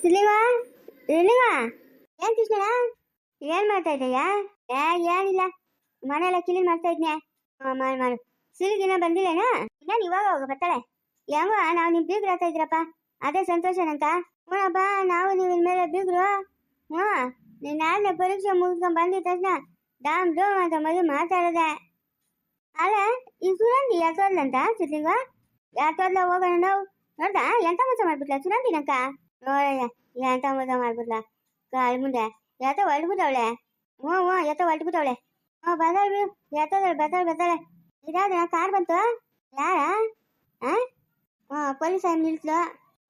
ಸಿಲಿವ? ಇಲ್ಲಿವ ಏನ್ ಕೃಷ್ಣ ಏನ್ ಮಾಡ್ತಾ ಇದ್ದೀಯಾ? ಏ, ಏನಿಲ್ಲ. ಮನೆಯೆಲ್ಲ ಕ್ಲೀನ್ ಮಾಡ್ತಾ ಇದ್ನೆ. ಮಾಡು ಮಾಡು. ಸಿಲಿಗಿನ ಬಂದಿಲ್ಲೇನಾ? ಇನ್ನ ಇವಾಗ ಹೋಗ, ಬರ್ತಾಳೆ. ನಾವು ನಿಮ್ ಬೀಗ್ರು ಆಗ್ತಾ ಇದ್ರಪ್ಪ ಅದೇ ಸಂತೋಷನಂತ ಹ್ಞೂನಪ್ಪ ನಾವು ನೀವು ಇನ್ಮೇಲೆ ಬೀಗ್ರು. ಹ್ಞೂ. ನೀನ್ ನಾಳೆ ಪರೀಕ್ಷೆ ಮುಗಿಸ್ಕೊಂಡ್ ಬಂದಿದ್ದ ತಕ್ಷಣ ಡಾಮ್ ಡೋಮ್ ಅಂತ ಮದುವೆ ಮಾತಾಡದೆ ಅಲ್ಲ, ಈ ಸುರಂದಿ ಯಾತೋದ್ಲಂತ ಸಿದ್ಲಿಂಗ ಯಾತೋದ್ಲ ಹೋಗೋಣ ನಾವು? ನೋಡ್ದಾ? ಎಂತ ಮೋಸ ಮಾಡ್ಬಿಟ್ಲ ಸುರಂದಿನಕ್ಕ ನೋಡಯ್ಯ ಎಂತ ಮೋಸ ಮಾಡ್ಬಿಟ್ಲ ಕಾಲ್ ಮುಂದೆ ಯಾತ ಹೊಲ್ಬಿಟ್ಟವಳೆ ಹ್ಞೂ ಹ್ಞೂ ಯಾತ ಹೊಲ್ಬಿಟ್ಟವಳೆ ಹ್ಞೂ ಬದಲ್ ಬಿಡು ಯಾತೋದಳು ಬದಲ್ ಬದಳೆ ಇದಾದ ಕಾರ್ ಬಂತು ಯಾರ ಆ ಹ್ಞೂ ಪೊಲೀಸ್ ಆಗಿ ನಿಲ್ಸ್ಲು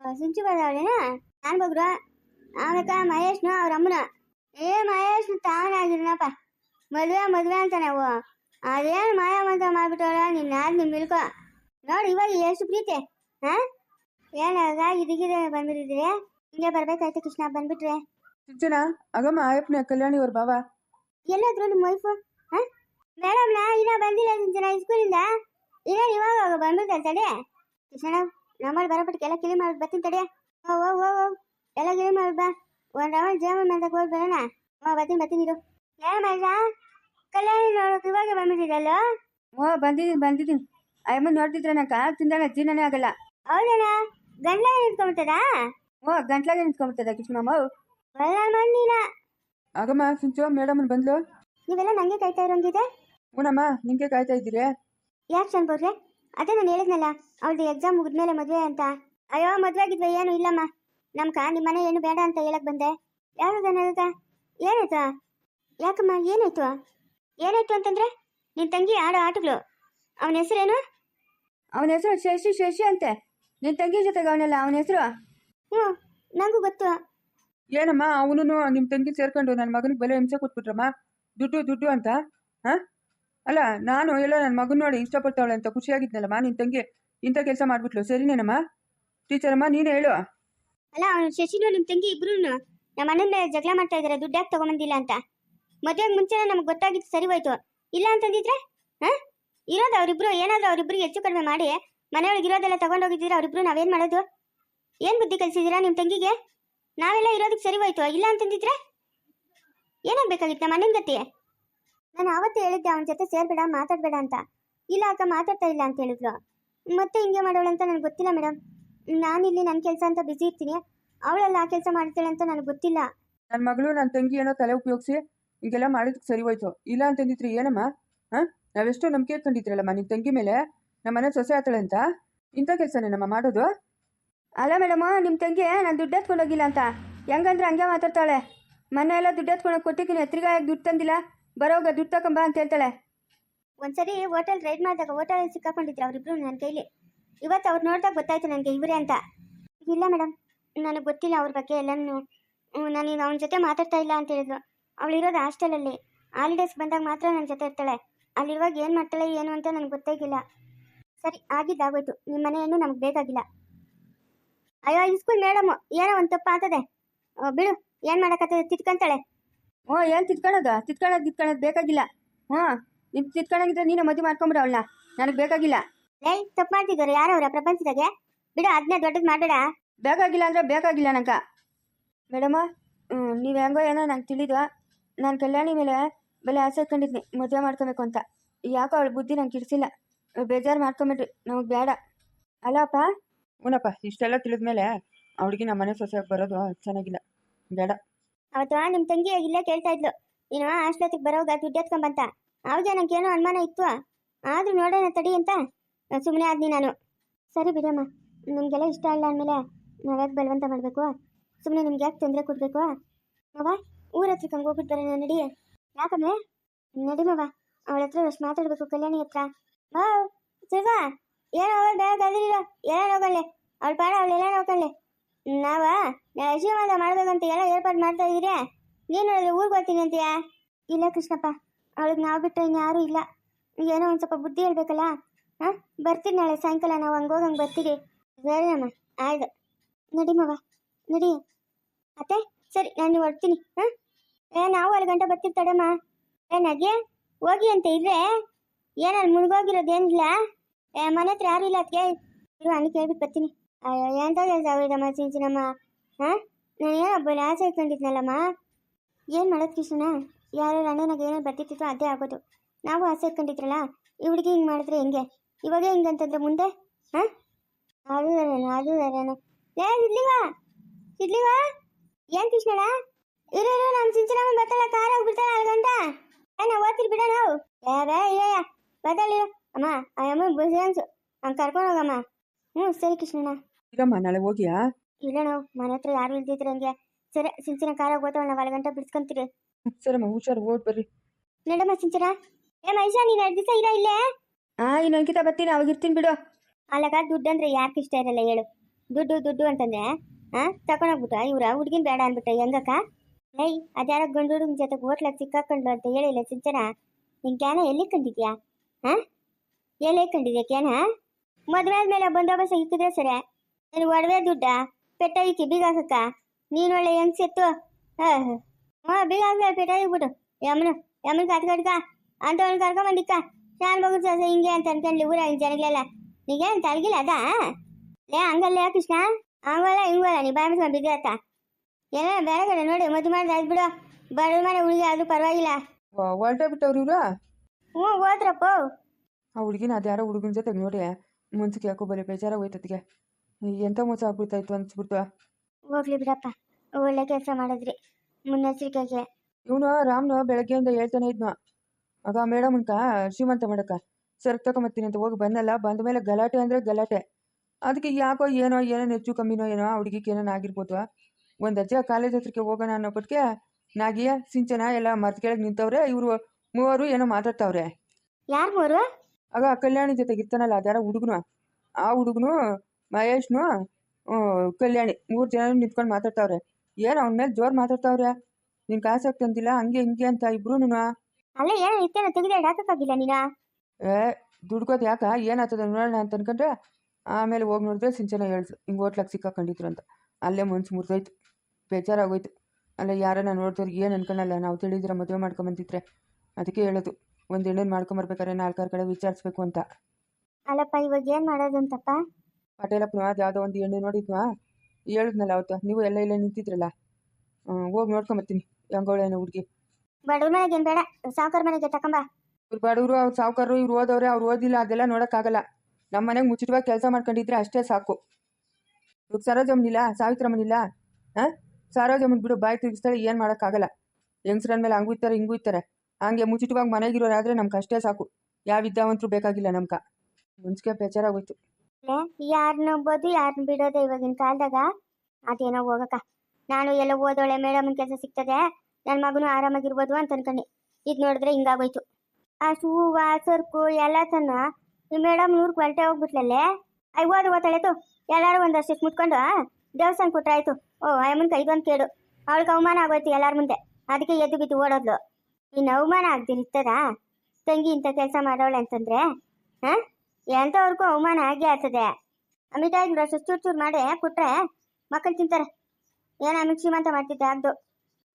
ಸಿಂಚು ಬದವಳೇನಾ ನಾನು ಬಗ್ರು ಆಮೇಕ ಮಹೇಶ್ನು ಅವ್ರ ಅಮ್ಮನ ಏ ಮಹೇಶ್ ತಾವನಾಗಿರ್ನಪ್ಪ ಮದುವೆ ಮದುವೆ ಅಂತ ನಾವು ಅದೇನು ಮಾಯ ಮಂತ್ರ ಮಾಡ್ಬಿಟ್ಟವಳ ನಿನ್ನ ಆದ್ ನಿಮ್ ಮಿಲ್ಕೋ ನೋಡಿ ಇವಾಗ ಎಷ್ಟು ಪ್ರೀತಿ ಹಾ ಏನಾಗ ಇದಿಗಿದೆ ಬಂದ್ಬಿಟ್ಟಿದ್ರೆ ಹಿಂಗೆ ಬರ್ಬೇಕಾಯ್ತು ಕೃಷ್ಣ ಬಂದ್ಬಿಟ್ರೆ. ಸಿಂಚನ ಆಗಮ್ಮ ಆಯಪ್ಪನ ಕಲ್ಯಾಣಿ ಅವ್ರ ಬಾವ ಎಲ್ಲಾದ್ರು ನಿಮ್ಮ ವೈಫು ಮೇಡಮ್ ನಾ ಇನ್ನ ಬಂದಿಲ್ಲ ಸಿಂಚನ ಸ್ಕೂಲಿಂದ ಇನ್ನ ಇವಾಗ ಬಂದ್ಬಿಡ್ತಾರೆ ತಡೆ. ಕೃಷ್ಣ ನಮ್ಮಲ್ಲಿ ಬರಪಟ್ಟಿಗೆ ಎಲ್ಲ ಕಿಲಿ ಮಾಡಿ ಬರ್ತೀನಿ ತಡೆ. ಓ ಓ ಓ ಎಲ್ಲ ಕಿಲಿ ಮಾಡಿ ಬಾ. ಒಂದು ರೌಂಡ್ ಜೇಮ ಮಂದಕ್ಕೆ ಹೋಗಿ ಬರೋಣ. ಓ ಬರ್ತೀನಿ ಬರ್ತೀನಿ ಇರು. ಏ ಮೈಜ ಕಲ್ಯಾಣಿ ನೋಡೋಕೆ ಇವಾಗ ಬಂದ್ಬಿಟ್ಟಿದ್ದಲ್ಲೋ ಓ ಬಂದಿದ್ದೀನಿ ಬಂದಿದ್ದೀನಿ ಅಯ್ಯಮ್ಮ ನೋಡ್ತಿದ್ರೆ ನಾ ಕಾಲು ತಿಂದಾನೆ ಜೀರ್ಣನೇ ಆಗಲ್ಲ. ಹೌದೇನ ಗಂಡ ನಿಂತ್ಕೊಂಡ್ಬಿಡ್ತದಾ ಓ ಗಂಟ್ಲಾಗೆ ನಿಂತ್ಕೊಂಡ್ಬಿಡ್ತದ ಕೃಷ್ಣಮ್ಮ. ಬಲ್ಲ ಮಣ್ಣಿನ. ಆಗಮ್ಮ ಸಿಂಚು ಮೇಡಮ್ ಬಂದ್ಲು. ನೀವೆಲ್ಲ ನಂಗೆ ಕಾಯ್ತಾ ಇರೋಂಗಿದೆ? ಹ್ಞೂನಮ್ಮ ನಿಂಗೆ ಕಾಯ್ತಾ ಇದ್ದೀರಿ? ಯಾಕೆ ಚಂದ್ಬೋರ್ರೆ ಅದೇ ನಾನು ಹೇಳಿದ್ನಲ್ಲ ಅವ್ರದ್ದು ಎಕ್ಸಾಮ್ ಮುಗಿದ್ಮೇಲೆ ಮದುವೆ ಅಂತ. ಅಯ್ಯೋ ಮದುವೆ ಆಗಿದ್ವ ಏನು ಇಲ್ಲಮ್ಮ. ನಮ್ಕ ನಿಮ್ಮ ಮನೆ ಏನು ಬೇಡ ಅಂತ ಹೇಳಕ್ ಬಂದೆ. ಯಾರು ಏನಾಯ್ತಾ ಏನಾಯ್ತು? ಯಾಕಮ್ಮ ಏನಾಯ್ತು? ಏನಾಯ್ತು ಅಂತಂದ್ರೆ ನಿನ್ ತಂಗಿ ಆಡೋ ಆಟಗಳು. ಅವನ ಹೆಸರೇನು? ಅವನ ಹೆಸರು ಶಶಿ ಶಶಿ ಅಂತೆ. ನಿನ್ನ ತಂಗಿ ಜೊತೆಗೆ ಅವನಲ್ಲ ಅವನ ಹೆಸರು? ಹ್ಞೂ ನಂಗೂ ಗೊತ್ತು. ಏನಮ್ಮ ಅವನು ನಿಮ್ಮ ತಂಗಿ ಸೇರ್ಕೊಂಡು ನನ್ನ ಮಗನಿಗೆ ಬೆಲೆ ಹಿಂಸೆ ಕೊಟ್ಬಿಟ್ರಮ್ಮ? ದುಡ್ಡು ದುಡ್ಡು ಅಂತ? ಹಾಂ? ಅಲ್ಲ ನಾನು ಎಲ್ಲ ನನ್ನ ಮಗನ ನೋಡಿ ಇಷ್ಟಪಡ್ತಾವಳೆ ಅಂತ ಖುಷಿಯಾಗಿದ್ನಲ್ಲಮ್ಮ ನಿನ್ನ ತಂಗಿ? ಇಂಥ ಕೆಲಸ ಮಾಡ್ಬಿಟ್ಲು ಸರಿನೇನಮ್ಮ? ಟೀಚರಮ್ಮ ನೀನು ಹೇಳು. ಅಲ್ಲ ಅವ್ನು ಶಶಿನು ನಿಮ್ಮ ತಂಗಿ ಇಬ್ರು ನಮ್ಮ ಅಣ್ಣನ ಮೇಲೆ ಜಗಳ ಮಾಡ್ತಾ ಇದಾರೆ ದುಡ್ಡು ಯಾಕೆ ತಗೊಂಬಂದಿಲ್ಲ ಅಂತ. ಮದುವೆಗೆ ಮುಂಚೆನೇ ನಮ್ಗೆ ಗೊತ್ತಾಗಿತ್ತು ಸರಿ ಹೋಯ್ತು. ಇಲ್ಲ ಅಂತಂದಿದ್ರೆ? ಹ? ಇರೋದು ಅವರಿಬ್ರು ಏನಾದ್ರು ಅವರಿಬ್ರು ಹೆಚ್ಚು ಕಡಿಮೆ ಮಾಡಿ ಮನೆಯೊಳಗೆ ಇರೋದೆಲ್ಲ ತಗೊಂಡೋಗಿದ್ದೀರಾ ಅವರಿಬ್ರು ನಾವೇನ್ ಮಾಡೋದು? ಏನ್ ಬುದ್ಧಿ ಕಲಿಸಿದ್ದೀರಾ ನಿಮ್ಮ ತಂಗಿಗೆ? ನಾವೆಲ್ಲ ಇರೋದಕ್ಕೆ ಸರಿ ಹೋಯ್ತು ಇಲ್ಲ ಅಂತಂದಿದ್ರೆ? ಏನಾಗ್ಬೇಕಾಗಿತ್ತು ನಮ್ಮ ಅಣ್ಣನ ಗತಿ? ನಾನು ಅವತ್ತು ಹೇಳಿದ್ದೆ ಅವನ ಜೊತೆ ಸೇರ್ಬೇಡ, ಮಾತಾಡ್ಬೇಡ ಅಂತ. ಇಲ್ಲ ಅಕ್ಕ, ಮಾತಾಡ್ತಾ ಇಲ್ಲ ಅಂತ ಹೇಳಿದ್ಲು. ಮತ್ತೆ ಹಿಂಗೆ ಮಾಡೋಳು ಅಂತ ನನಗೆ ಗೊತ್ತಿಲ್ಲ ಮೇಡಮ್ ನಾನಿಲ್ಲಿ ನನ್ನ ಕೆಲಸ ಅಂತ ಬಿಸಿ ಇರ್ತೀನಿ. ಅವಳೆಲ್ಲ ಆ ಕೆಲಸ ಮಾಡ್ತಾಳೆ ಅಂತ ನನಗೆ ಗೊತ್ತಿಲ್ಲ. ನನ್ನ ಮಗಳು ನನ್ನ ತಂಗಿ ಏನೋ ತಲೆ ಉಪಯೋಗಿಸಿ ಹಿಂಗೆಲ್ಲ ಮಾಡೋದಕ್ಕೆ ಸರಿ ಹೋಯ್ತು ಇಲ್ಲ ಅಂತಂದಿದ್ರಿ ಏನಮ್ಮ? ಹಾಂ? ನಾವೆಷ್ಟೋ ನಂಬಿಕೆ ಇಟ್ಕೊಂಡಿದ್ರಲ್ಲಮ್ಮ ನಿನ್ನ ತಂಗಿ ಮೇಲೆ. ನಮ್ಮ ಮನೆ ಸೊಸೆ ಆತಾಳೆ ಅಂತ? ಇಂಥ ಕೆಲಸನೇನಮ್ಮ ಮಾಡೋದು? ಅಲ್ಲ ಮೇಡಮ್ ನಿಮ್ಮ ತಂಗಿ ನಾನು ದುಡ್ಡು ಎತ್ಕೊಂಡೋಗಿಲ್ಲ ಅಂತ. ಹೆಂಗಂದ್ರೆ ಹಂಗೆ ಮಾತಾಡ್ತಾಳೆ. ಮನೆ ಎಲ್ಲ ದುಡ್ಡು ಎತ್ಕೊಂಡು ಕೊಟ್ಟಿದ್ದೀನಿ ತಿರ್ಗಾಯಾಗಿ ದುಡ್ಡು ತಂದಿಲ್ಲ. ಬರೋಗ ದುಡ್ಡು ತಗೊಂಬ ಅಂತ ಹೇಳ್ತಾಳೆ. ಒಂದ್ಸರಿ ಹೋಟೆಲ್ ರೈಡ್ ಮಾಡಿದಾಗ ಹೋಟೆಲ್ ಸಿಕ್ಕಾಕೊಂಡಿದ್ರು ಅವರಿಬ್ರು ನನ್ನ ಕೈಲಿ. ಇವತ್ತು ಅವ್ರು ನೋಡಿದಾಗ ಗೊತ್ತಾಯ್ತು ನನಗೆ ಇವರೇ ಅಂತ. ಇಲ್ಲ ಮೇಡಮ್ ನನಗೆ ಗೊತ್ತಿಲ್ಲ ಅವ್ರ ಬಗ್ಗೆ ಎಲ್ಲನೂ. ನಾನು ಅವನ ಜೊತೆ ಮಾತಾಡ್ತಾ ಇಲ್ಲ ಅಂತ ಹೇಳಿದ್ರು. ಅವಳು ಇರೋದು ಹಾಸ್ಟೆಲಲ್ಲಿ. ಹಾಲಿಡೇಸ್ ಬಂದಾಗ ಮಾತ್ರ ನನ್ನ ಜೊತೆ ಇರ್ತಾಳೆ. ಅಲ್ಲಿರುವಾಗ ಏನು ಮಾಡ್ತಾಳೆ ಏನು ಅಂತ ನನಗೆ ಗೊತ್ತಾಗಿಲ್ಲ ಸರಿ ಆಗಿದ್ದಾಗೋಯ್ತು. ನಿಮ್ಮ ಮನೆಯನ್ನು ನಮಗೆ ಬೇಕಾಗಿಲ್ಲ. ಅಯ್ಯೋ ಇಸ್ಕೂಲ್ ಮೇಡಮ್ ಏನೋ ಒಂದು ತಪ್ಪ ಅಂತದೆ ಬಿಡು ಏನು ಮಾಡೋಕ್ಕತ್ತದೆ ತಿತ್ಕೊಂತಾಳೆ. ಓ ಏನು ತಿತ್ಕೊಳ್ಳೋದು ತಿತ್ಕೊಳ್ಳೋದು ತಿತ್ಕೊಳ್ಳೋದು ಬೇಕಾಗಿಲ್ಲ. ಹ್ಞೂ ನಿಮ್ ತಿತ್ಕೊಳ್ಳೋಂಗಿದ್ರೆ ನೀನು ಮದುವೆ ಮಾಡ್ಕೊಂಬಿಡ ಅವಳನ್ನ. ನನಗೆ ಬೇಕಾಗಿಲ್ಲ. ಏಯ್ ತಪ್ಪು ಮಾಡ್ತಿದ್ದಾರೆ? ಯಾರವ್ರ ಪ್ರಪಂಚದಾಗೆ? ಬಿಡು ಅದನ್ನೇ ದೊಡ್ಡದು ಮಾಡಬೇಡ. ಬೇಕಾಗಿಲ್ಲ ಅಂದ್ರೆ ಬೇಕಾಗಿಲ್ಲ ನಂಗೆ. ಮೇಡಮ ನೀವು ಹೆಂಗೋ ಏನೋ ನಂಗೆ ತಿಳಿದು ನಾನು ಕಲ್ಯಾಣಿ ಮೇಲೆ ಬೆಲೆ ಆಸೆ ಕಂಡಿದ್ನಿ ಮದುವೆ ಮಾಡ್ಕೊಬೇಕು ಅಂತ. ಯಾಕೋ ಅವಳ ಬುದ್ಧಿ ನಂಗೆ ಕಿಡಿಸಿಲ್ಲ ಬೇಜಾರು ಮಾಡ್ಕೊಂಬಿಟ್ರಿ. ನಮಗೆ ಬೇಡ ಅಲ್ಲಪ್ಪ? ಹ್ಞೂನಪ್ಪ ಇಷ್ಟೆಲ್ಲ ತಿಳಿದ್ಮೇಲೆ ಅವಳಿಗೆ ನಮ್ಮ ಮನೆ ಸೊಸೆಯಾಗಿ ಬರೋದು ಚೆನ್ನಾಗಿಲ್ಲ. ಬೇಡ ಅವತ್ತು ನಿಮ್ಮ ತಂಗಿ ಇಲ್ಲೇ ಕೇಳ್ತಾ ಇದ್ಲು. ನೀನು ಆಸ್ಪತ್ರೆಗೆ ಬರೋವಾಗ ದುಡ್ಡು ಎತ್ಕೊಂಬಂತ ಅವಾಗ ನನಗೇನೋ ಅನುಮಾನ ಇತ್ತು. ಆದರೂ ನೋಡೋಣ ತಡಿ ಅಂತ. ಸುಮ್ಮನೆ ಆದ್ನಿ ನಾನು. ಸರಿ ಬಿಡಮ್ಮ. ನಿಮಗೆಲ್ಲ ಇಷ್ಟ ಇಲ್ಲ ಅಂದಮೇಲೆ ನಾವ್ಯಾಕೆ ಬಲವಂತ ಮಾಡಬೇಕು? ಸುಮ್ಮನೆ ನಿಮ್ಗೆ ಯಾಕೆ ತೊಂದರೆ ಕೊಡಬೇಕು? ಅವ ಊರ ಹತ್ರ ಹಂಗೆ ಹೋಗ್ಬಿಟ್ಟು ಬರೋಣ ನಡಿ. ಯಾಕಮ್ಮ? ನಡಿ ಮವ. ಅವಳ ಹತ್ರ ಅಷ್ಟು ಮಾತಾಡ್ಬೇಕು. ಕಲ್ಯಾಣಿ ಹತ್ರ. ಬಾ ತಿರ್ಗಾ ಏನೋ ಅವಳು ಬೇಗ ಕದಿರಿಲ್ಲ ಎಲ್ಲ ಹೋಗಲ್ಲೇ? ಅವ್ಳು ಪಾಡ, ಅವಳು ಎಲ್ಲ ನೋಡ್ಕೊಳ್ಳಿ ನಾವ ಆಶೀರ್ವಾದ ಮಾಡ್ಬೇಕಂತ ಎಲ್ಲ ಏರ್ಪಾಡು ಮಾಡ್ತಾ ಇದೀರಿ. ನೀನು ಹೇಳಿದ್ರೆ ಊರಿಗೆ ಬರ್ತೀನಿ ಅಂತೀಯಾ? ಇಲ್ಲ ಕೃಷ್ಣಪ್ಪ, ಅವಳಿಗೆ ನಾವು ಬಿಟ್ಟರೆ ಇನ್ಯಾರೂ ಇಲ್ಲ. ಏನೋ ಒಂದು ಸ್ವಲ್ಪ ಬುದ್ಧಿ ಹೇಳ್ಬೇಕಲ್ಲ? ಹಾಂ, ಬರ್ತೀನಿ ನಾಳೆ ಸಾಯಂಕಾಲ, ನಾವು ಹಂಗೆ ಹೋಗಂಗೆ ಹಂಗೆ ಬರ್ತೀರಿ. ಸರಿನಮ್ಮ ಆಯ್ತು. ನಡಿ ಮವ, ನಡಿ. ಅತ್ತೆ, ಸರಿ, ನಾನು ಹೊರ್ತೀನಿ ಹಾಂ? ಏ, ನಾವು ಅಲ್ಲಿ ಗಂಟೆ ಬರ್ತೀವಿ ತಡಮ್ಮ ಏ, ನಗೆ, ಹೋಗಿ ಅಂತ ಇದ್ರೆ ಏನಲ್ಲಿ ಮುಳುಗೋಗಿರೋದೇನಿಲ್ಲ ಮನೆ ಹತ್ರ ಯಾರು ಇಲ್ಲ ಅದಕ್ಕೆ ಇರು ಅಣ್ಣ ಕೇಳ್ಬಿಟ್ಟು ಬರ್ತೀನಿ. ಅಯ್ಯೋ ಎಂತ ಕೆಲಸ ಅವಳಿದಮ್ಮ ಚಿಂಚಿನಮ್ಮ ಹಾಂ? ನಾನು ಏನೋ ಒಬ್ಬನ ಆಸೆ ಇಟ್ಕೊಂಡಿದ್ನಲ್ಲಮ್ಮ? ಏನು ಮಾಡೋದು ಕೃಷ್ಣನ? ಯಾರು ಅಣ್ಣನಾಗ ಏನೇನು ಬರ್ತಿತ್ತು ಅದೇ ಆಗೋದು. ನಾವು ಆಸೆ ಇಟ್ಕೊಂಡಿದ್ರಲ್ಲ, ಈ ಹುಡುಗಿ ಹಿಂಗೆ ಮಾಡಿದ್ರೆ ಹೆಂಗೆ? ಇವಾಗ ಹಿಂಗಂತಂದ್ರೆ ಮುಂದೆ? ಹಾಂ? ಅದು ಬೇರೆನೋ ಅದು ಬೇರೆನೋ ಲೇ ಇಡ್ಲಿವಾ ಇಡ್ಲಿವಾ ಏನು ಕೃಷ್ಣಣ್ಣ ಇರೋ ಇರೋ ನಮ್ಮ ಸಿಂಚನಮ್ಮ ಬರ್ತಲ್ಲ ಕಾರ ಹೋಗ್ಬಿಡ್ತಾಳೆ ಅಲ್ಲಿ ಗಂಟ. ಏನ ಓದ್ತಿರ್ ಬಿಡ ನಾವು. ಏ ಬೇ ಬತ್ತಲ್ಲಿರು ಅಮ್ಮ ಆ ಅಮ್ಮ ಬಸ್ಸು ಹಂಗೆ ಕರ್ಕೊಂಡು ಹೋಗಮ್ಮ. ಹ್ಞೂ ಸರಿ ಕೃಷ್ಣಣ್ಣ. ಈಗಮ್ಮ ನಾಳೆ ಹೋಗಿಯಾ? ಇಲ್ಲ ನಾವು ಮನೆ ಹತ್ರ ಯಾರು ಇಲ್ದಿದ್ರೆ ಹಂಗೆ. ಸರಿ ಸಿಂಚನ ಕಾರ ಹೋಗ್ತಾವ ನಾವು ಅಲ್ಲಿ ಗಂಟೆ ಬಿಡ್ಸ್ಕೊಂತೀರಿ ಸರಮ್ಮ ಹುಷಾರು ಓಡ್ ಬರ್ರಿ. ನಡಮ್ಮ ಸಿಂಚನ. ಏ ಮೈಷಾ ನೀನು ಎರಡು ದಿವಸ ಇರ ಇಲ್ಲೇ? ಹಾಂ ಇನ್ನೊಂದ್ಕಿತ ಬರ್ತೀನಿ ಅವಾಗ ಇರ್ತೀನಿ ಬಿಡು. ಅಲ್ಲಗ ದುಡ್ಡು ಅಂದ್ರೆ ಯಾಕೆ ಇಷ್ಟ ಇರಲ್ಲ ಹೇಳು. ದುಡ್ಡು ದುಡ್ಡು ಅಂತಂದ್ರೆ ಹಾ ತಕೊಂಡೋಗ್ಬಿಟ್ಟು. ಇವ್ರ ಹುಡ್ಗಿನ್ ಬೇಡ ಅಂದ್ಬಿಟ್ಟ ಹೆಂಗಕ್ಕ? ಲೈ ಅದ್ಯಾರ ಗಂಡು ಹುಡುಗನ ಜೊತೆ ಹೋಟ್ಲಾಗ ಸಿಕ್ಕಾಕೊಂಡು ಅಂತ ಹೇಳಿಲ್ಲ ಸಿಂಚನ. ನಿನ್ ಕ್ಯಾನ ಎಲ್ಲಿ ಕಂಡಿದ್ಯಾ? ಹಾ ಎಲ್ಲಿ ಕಂಡಿದ್ಯಾ ಕೇನ? ಮದ್ವೆ ಆದ್ಮೇಲೆ ಬಂದೋಬಸ್ತ ಇಕ್ಕಿದ್ರೆ ಸರಿ? ನೀನು ಒಡವೆ ದುಡ್ಡ ಪೆಟ್ಟ ಇಕ್ಕಿ ಬೀಗ ಹಾಕಕ್ಕ. ನೀನು ಒಳ್ಳೆ ಹೆಂಗ್ ಸೆತ್ತು ಹಾ, ಹಾಂ. ಬೀಗ ಹಾಕ್ಮೇಲೆ ಪೆಟ್ಟ ಇಕ್ಬಿಟ್ಟು ಯಮನು, ಯಮನ್ ಕಟ್ಕಟ್ಕ ಅಂತವನ್ ಕರ್ಕೊಂಬಂದಿಕ್ಕ ಶಾನ್ ಮಗು ಸೊಸೆ ಹಿಂಗೆ ಅಂತ ಅನ್ಕೊಂಡ್ಲಿ ಊರ ಜನಗಳೆಲ್ಲ. ನೀಗೇನು ತಲಗಿಲ್ಲ ಅದಾ? ಲೇ, ಹಂಗಲ್ಲ ಕೃಷ್ಣ. ಹಂಗಲ್ಲ, ಹಿಂಗಲ್ಲ, ನೀ ಬಾಯ್ ಮುಚ್ಕೊಂಡು ಬಿದ್ದಾತ ಏನೋ, ಬೇರೆ ಕಡೆ ನೋಡಿ ಮದುವೆ ಮಾಡಿದ್ರೆ ಆಯ್ತು ಬಿಡು. ಬಡವ್ರ ಮನೆ ಹುಡುಗಿ ಆದ್ರೂ ಪರವಾಗಿಲ್ಲ. ಹೊರಟೋಗ್ಬಿಟ್ಟವ್ರು ಬಿಟ್ಟವ್ರು ಇವ್ರು? ಹ್ಞೂ ಹೋದ್ರಪ್ಪ. ಆ ಹುಡುಗಿನ ಅದ್ಯಾರೋ ಹುಡುಗನ ಜೊತೆಗೆ ನೋಡಿ ಮುಂಚೆ ಯಾಕೋ ಬರೀ ಬೇಜಾರ ಹೋಯ್ತತಿಗೆ ಎಂತ ಮೋಸ ಆಗ್ಬಿಡ್ತಾಯಿತ್ತು ಅನ್ಸ್ಬಿಡ್ತು. ಹೋಗ್ಲಿ ಬಿಡಪ್ಪ ಒಳ್ಳೆ ಕೆಲಸ ಮಾಡಿದ್ರಿ ಮುನ್ನೆಚ್ಚರಿಕೆಗೆ. ಇವನು ರಾಮ್ನು ಬೆಳಗ್ಗೆಯಿಂದ ಹೇಳ್ತಾನೆ ಇದ್ನ. ಆಗ ಮೇಡಮ್ ಅನ್ಕ ಶ್ರೀಮಂತ ಮಾಡಕ್ಕ ಸರ್ ತಗೊಂಬತ್ತೀನಿ ಅಂತ ಹೋಗಿ ಬಂದಲ್ಲ ಬಂದ ಮೇಲೆ ಗಲಾಟೆ ಅಂದ್ರೆ ಗಲಾಟೆ. ಅದಕ್ಕೆ ಯಾಕೋ ಏನೋ ಏನೋ ಹೆಚ್ಚು ಕಮ್ಮಿನೋ ಏನೋ ಆ ಹುಡುಗಿಗೆ ಏನೋ ಆಗಿರ್ಬೋದು. ಒಂದ್ ಅಜ್ಜ ಕಾಲೇಜ್ ಹತ್ರಕ್ಕೆ ಹೋಗೋಣ ಅನ್ನೋ ಪಟ್ಟಿಗೆ ನಾಗಿಯ ಸಿಂಚನ ಎಲ್ಲ ಮರ್ತ್ ಕೆಳಗೆ ನಿಂತವ್ರೆ ಇವರು ಮೂವರು ಏನೋ ಮಾತಾಡ್ತಾವ್ರೆ. ಯಾರು ಮೂರು? ಆಗ ಕಲ್ಯಾಣಿ ಜೊತೆಗೆ ಇರ್ತಾನಲ್ಲ ಅದ್ಯಾರ ಹುಡುಗನು. ಆ ಹುಡುಗನು ಮಹೇಶ್ನು ಕಲ್ಯಾಣಿ ಮೂರು ಜನ ನಿಂತ್ಕೊಂಡು ಮಾತಾಡ್ತಾವ್ರೆ. ಏನು ಅವನ ಮೇಲೆ ಜೋರು ಮಾತಾಡ್ತಾವ್ರೆ? ನಿನ್ ಕಾಸಾಕ್ ಅಂತಿಲ್ಲ ಹಂಗೆ ಹಿಂಗೆ ಅಂತ ಇಬ್ರು ಅಲ್ಲ ಏನು ಇತ್ತೇನೋ ತೆಗೆದು ಹಾಕಕ್ಕಾಗಿಲ್ಲ ನೀನು? ಏ ದುಡ್ಕೋದು ಯಾಕ? ಏನಾಗ್ತದೆ ನೋಡೋಣ ಅಂತ ಅನ್ಕೊಂಡ್ರೆ ಆಮೇಲೆ ಹೋಗಿ ನೋಡಿದ್ರೆ ಸಿಂಚನ ಹೇಳ್ದು ಹಿಂಗೆ ಹೋಟ್ಲಾಗ ಸಿಕ್ಕಾಕೊಂಡಿದ್ರು ಅಂತ. ಅಲ್ಲೇ ಮನ್ಸು ಮುರಿದೋಯ್ತು. ಬೇಜಾರಾಗೋಯ್ತು. ಅಲ್ಲ ಯಾರನ್ನ ನೋಡಿದವ್ರಿಗೆ ಏನು ಅನ್ಕೊಳಲ್ಲ ನಾವು ತಿಳಿದ್ರೆ ಮದುವೆ ಮಾಡ್ಕೊಂಬಂದಿದ್ರೆ. ಅದಕ್ಕೆ ಹೇಳೋದು. ಒಂದು ಹೆಣ್ಣನ್ನು ಮಾಡ್ಕೊಂಬರ್ಬೇಕಾದ್ರೆ ನಾಲ್ಕಾರು ಕಡೆ ವಿಚಾರಿಸ್ಬೇಕು ಅಂತ. ಅಲ್ಲಪ್ಪ ಇವಾಗ ಏನು ಮಾಡೋದು ಅಂತಪ್ಪ ಪಟೇಲಪ್ಪನ ಅದು ಯಾವುದೋ ಒಂದು ಹೆಣ್ಣು ನೋಡಿದ್ವಾ? ಹೇಳಿದ್ನಲ್ಲ ಅವತ್ತು. ನೀವು ಎಲ್ಲ ಇಲ್ಲೇ ನಿಂತಿದ್ರಲ್ಲ. ಹೋಗಿ ನೋಡ್ಕೊಂಬರ್ತೀನಿ ಹೆಂಗೋಳೇನೋ ಹುಡುಗಿ. ಬಡವ್ರ ಮನೆಗೆ ಏನು ಬೇಡ. ಸಾವುಕಾರ ಮನೆಗೆ ತಕೊಂಬ. ಇವ್ರು ಬಡವರು ಅವ್ರು ಸಾವುಕಾರರು ಇವ್ರು ಓದವ್ರೆ ಅವ್ರು ಓದಿಲ್ಲ ಅದೆಲ್ಲ ನೋಡೋಕ್ಕಾಗಲ್ಲ. ನಮ್ಮ ಮನೆಗೆ ಮುಚ್ಚಿಟವಾಗಿ ಕೆಲಸ ಮಾಡ್ಕೊಂಡಿದ್ರೆ ಅಷ್ಟೇ ಸಾಕು. ಇವಾಗ ಸರೋಜಮ್ಮನಿಲ್ಲ ಸಾವಿತ್ರಮ್ಮನಿಲ್ಲ ಹಾಂ? ಸರೋಜಮ್ಮನ ಬಿಡು ಬಾಯಿ ತಿರುಗಿಸ್ತಾಳೆ ಏನು ಮಾಡೋಕ್ಕಾಗಲ್ಲ. ಹೆಂಗಸ್ರ ಮೇಲೆ ಹಂಗೂ ಇರ್ತಾರೆ ಹಿಂಗೂ ಇರ್ತಾರೆ. ಹಂಗೆ ಮುಚ್ಚಿಟವಾಗಿ ಮನೆಗಿರೋರಾದ್ರೆ ನಮ್ಗೆ ಅಷ್ಟೇ ಸಾಕು. ಯಾವ ವಿದ್ಯಾವಂತರು ಬೇಕಾಗಿಲ್ಲ ನಮ್ಗೆ. ಮುಂಚೆ ಬೇಜಾರಾಗೋಯ್ತು. ಯಾರನ್ನ ನಂಬೋದು ಯಾರನ್ನ ಬಿಡೋದೆ ಇವಾಗಿನ ಕಾಲದಾಗ? ಅದೇನೋ ಹೋಗಕ್ಕ. ನಾನು ಎಲ್ಲ ಓದೋಳೆ ಮೇಡಮ್ ಕೆಲಸ ಸಿಗ್ತದೆ. ನನ್ನ ಮಗನು ಆರಾಮಾಗಿರ್ಬೋದು ಅಂತ ಅನ್ಕೊಂಡೆ. ಇದ್ ನೋಡಿದ್ರೆ ಹಿಂಗಾಗೋಯ್ತು. ಆ ಹೂವ ಸರ್ಕು ಎಲ್ಲ ತನ್ನ ಈ ಮೇಡಮ್ ನೂರು ಹೊರಟೆ ಹೋಗ್ಬಿಟ್ಲಲ್ಲೇ? ಐ ಓದು ಓದಾಳೆತು ಎಲ್ಲರೂ ಒಂದಷ್ಟು ಮುಟ್ಕೊಂಡು ದೇವಸ್ಥಾನ ಕೊಟ್ರಾಯ್ತು ಓ ಅಮ್ಮನ ಕೈಗೊಂದು ಕೇಳು ಅವಳಿಗೆ ಅವಮಾನ ಆಗೋಯ್ತು ಎಲ್ಲರ ಮುಂದೆ. ಅದಕ್ಕೆ ಎದ್ದು ಬಿದ್ದು ಓಡೋದ್ಲು. ಇನ್ನು ಅವಮಾನ ಆಗ್ದಿರ್ತದ? ತಂಗಿ ಇಂಥ ಕೆಲಸ ಮಾಡೋಳೆ ಅಂತಂದ್ರೆ, ಹಾ? ಎಂಥವ್ರಿಗೂ ಅವಮಾನ ಆಗೇ ಆಗ್ತದೆ ಅಮಿತಾಗಿ ರಸ ಚೂರು ಚೂರು ಮಾಡಿ ಕೊಟ್ರೆ ಮಕ್ಕಳು ತಿಂತಾರೆ. ಏನ ಅಮಿತ್ ಶ್ರೀಮಂತ ಮಾಡ್ತಿದ್ದೆ ಆಗ್ದು.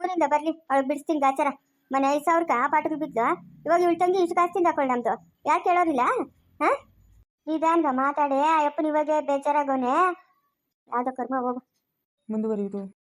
ಊರಿಂದ ಬರ್ಲಿ, ಅವಳು ಬಿಡಿಸ್ತೀನಿ ಗಾಚಾರ. ಮನೆ ಐದು ಸಾವಿರಕ್ಕೆ ಪಾಟಗಳು ಬಿದ್ದು ಇವಾಗ ಇವಳು ತಂಗಿ ಇಷ್ಟು ಕಾಸು ಹಾಕೊಳ್ಳಿ ನಮ್ದು. ಯಾಕೆ ಹೇಳೋರಿಲ್ಲ ಹಾಂ? ನಿಧಾನ್ಗ ಮಾತಾಡಿ, ಅಯ್ಯಪ್ಪನ ಇವಾಗ ಬೇಜಾರಾಗೋನೆ. ಯಾವುದೋ ಕರ್ಮ ಹೋಗು. ಮುಂದುವರಿಯುವುದು